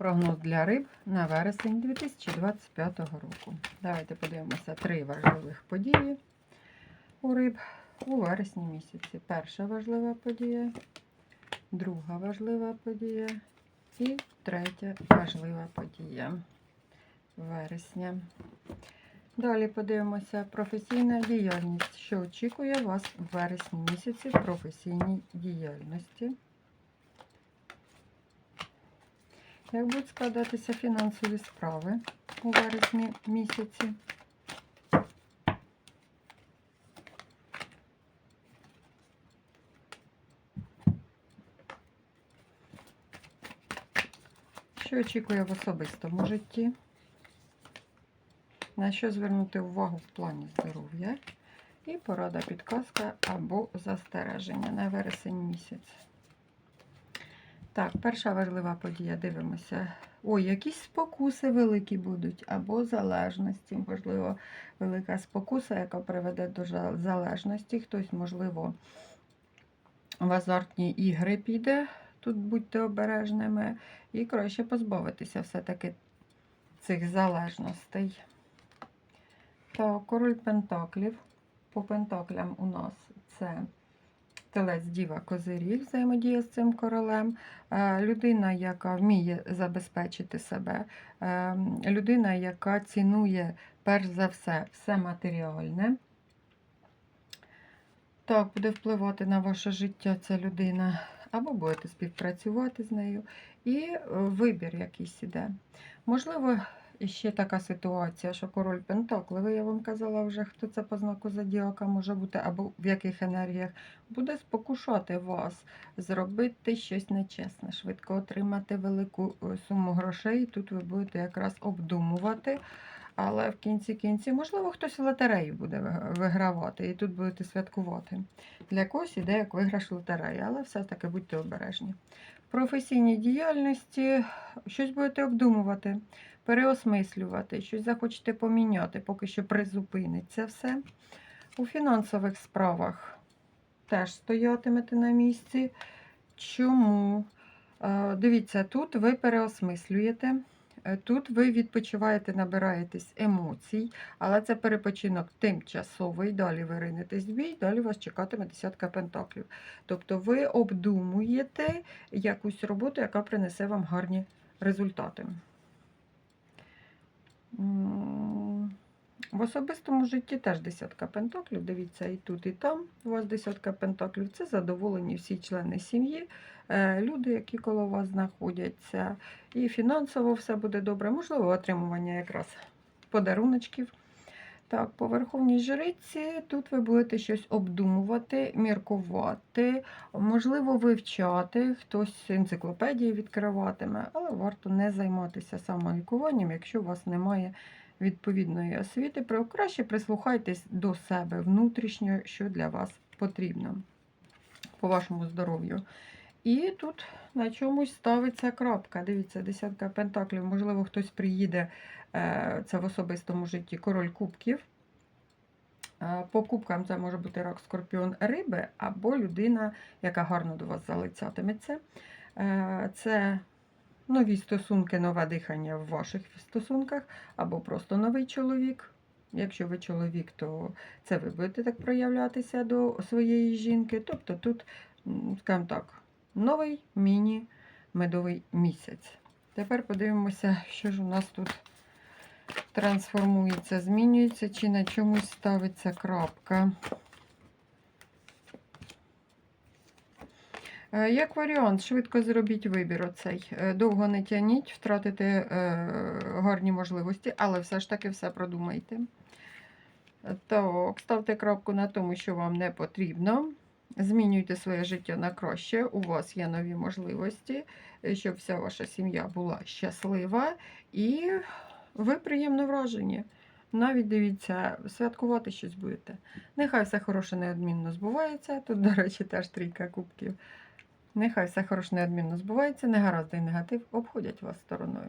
Прогноз для риб на вересень 2025 року. Давайте подивимося три важливих події у риб у вересні місяці. Перша важлива подія, друга важлива подія і третя важлива подія вересня. Далі подивимося професійна діяльність, що очікує вас в вересні місяці в професійній діяльності. Як будуть складатися фінансові справи у вересні місяці? Що очікує в особистому житті? На що звернути увагу в плані здоров'я? І порада підказка або застереження на вересень місяць. Так, перша важлива подія, дивимося. Ой, якісь спокуси великі будуть, або залежності. Можливо, велика спокуса, яка приведе до залежності. Хтось, можливо, в азартні ігри піде. Тут будьте обережними. І краще позбавитися все-таки цих залежностей. Так, король Пентаклів. По Пентаклям у нас це телець Діва Козиріг, взаємодія з цим королем. Е, Людина, яка вміє забезпечити себе, е, людина, яка цінує перш за все все матеріальне. Так, буде впливати на ваше життя ця людина, або будете співпрацювати з нею. І е, вибір якийсь іде. Можливо, ще така ситуація, що король Пентаклевий, я вам казала вже, хто це по знаку зодіака може бути, або в яких енергіях, буде спокушати вас, зробити щось нечесне, швидко отримати велику е, суму грошей. Тут ви будете якраз обдумувати. Але в кінці кінці, можливо, хтось в лотерею буде вигравати, і тут будете святкувати. Для когось іде як виграш лотереї, але все-таки будьте обережні. В професійній діяльності щось будете обдумувати, переосмислювати, щось захочете поміняти, поки що призупиниться все. У фінансових справах теж стоятимете на місці. Чому? Е, Дивіться, тут ви переосмислюєте. Е, Тут ви відпочиваєте, набираєтесь емоцій, але це перепочинок тимчасовий. Далі ви ринетесь в бій, далі вас чекатиме десятка пентаклів. Тобто ви обдумуєте якусь роботу, яка принесе вам гарні результати. В особистому житті теж десятка пентаклів. Дивіться, і тут, і там у вас десятка пентаклів. Це задоволені всі члени сім'ї, е, люди, які коло вас знаходяться. І фінансово все буде добре. Можливо, отримування якраз подаруночків. Так, по верховній жриці тут ви будете щось обдумувати, міркувати, можливо, вивчати, хтось енциклопедії відкриватиме, але варто не займатися самолікуванням, якщо у вас немає відповідної освіти. Краще прислухайтесь до себе внутрішньо, що для вас потрібно по вашому здоров'ю. І тут на чомусь ставиться крапка. Дивіться, десятка пентаклів. Можливо, хтось приїде, е, це в особистому житті, король кубків. Е, По кубкам це може бути рак, скорпіон, риби, або людина, яка гарно до вас залицятиметься. Е, Це нові стосунки, нове дихання в ваших стосунках, або просто новий чоловік. Якщо ви чоловік, то це ви будете так проявлятися до своєї жінки. Тобто тут, скажімо так, новий міні-медовий місяць. Тепер подивимося, що ж у нас тут трансформується, змінюється, чи на чомусь ставиться крапка. Е, Як варіант, швидко зробіть вибір оцей. Е, Довго не тяніть, втратите е, гарні можливості, але все ж таки все продумайте. Так, ставте крапку на тому, що вам не потрібно. Змінюйте своє життя на краще. У вас є нові можливості, е, щоб вся ваша сім'я була щаслива і ви приємно вражені. Навіть дивіться, святкувати щось будете. Нехай все хороше неодмінно збувається. Тут, до речі, теж трійка кубків. Нехай все хороше неодмінно збувається, негаразди і негатив обходять вас стороною.